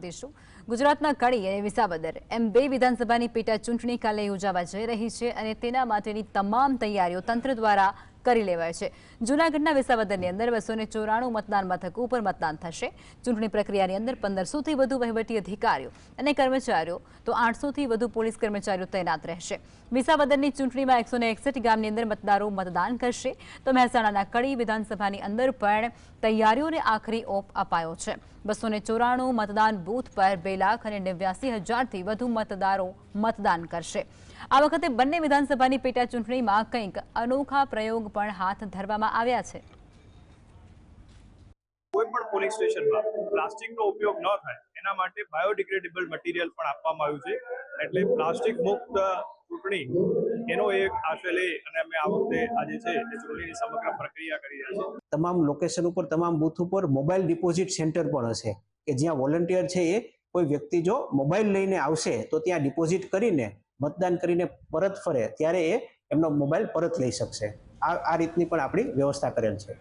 વધીશું ગુજરાતના કડી અને વિસાવદર. એમ બે વિધાનસભાની પેટા ચૂંટણી કાલે યોજાવા જઈ રહી છે અને તેના માટેની તમામ તૈયારીઓ તંત્ર દ્વારા કરી લેવાય છે. જૂનાગઢના વિસાવદરની અંદર બસો ને ચોરાણું મતદાન મથકો ઉપર મતદાન થશે. ચૂંટણી પ્રક્રિયાની અંદર પંદરસોથી વધુ વહીવટી અધિકારીઓ અને કર્મચારીઓ, તો આઠસોથી વધુ પોલીસ કર્મચારીઓ તૈનાત રહેશે. વિસાવદરની ચૂંટણીમાં એકસો ને એકસઠ ગામની અંદર મતદારો મતદાન કરશે. તો મહેસાણાના કડી વિધાનસભાની અંદર પણ તૈયારીઓને આખરી ઓપ અપાયો છે. બસો ચોરાણું મતદાન બૂથ પર બે લાખ અને નેવ્યાસી હજારથી વધુ મતદારો મતદાન કરશે. આ વખતે બંને વિધાનસભાની પેટા ચૂંટણીમાં કંઈક અનોખા પ્રયોગ પણ હાથ ધરવામાં આવ્યા છે. કોઈ પણ પોલીસ સ્ટેશનમાં પ્લાસ્ટિકનો ઉપયોગ ન થાય એના માટે બાયોડિગ્રેડેબલ મટીરિયલ પણ આપવામાં આવ્યું છે. એટલે પ્લાસ્ટિક મુક્ત ચૂંટણી એનો એક આશય લઈ અને અમે આ વખતે આજે છે એ ચૂંટણીની સમગ્ર પ્રક્રિયા કરી રહ્યા છીએ. તમામ લોકેશન ઉપર તમામ બૂથ ઉપર મોબાઈલ ડિપોઝિટ સેન્ટર પણ હશે. કે જ્યાં વોલન્ટિયર છે એ કોઈ વ્યક્તિ જો મોબાઈલ લઈને આવશે તો ત્યાં ડિપોઝિટ કરીને મતદાન કરીને પરત ફરે ત્યારે એ એમનો મોબાઈલ પરત લઈ શકશે. આ રીતની પણ આપણી વ્યવસ્થા કરેલ છે.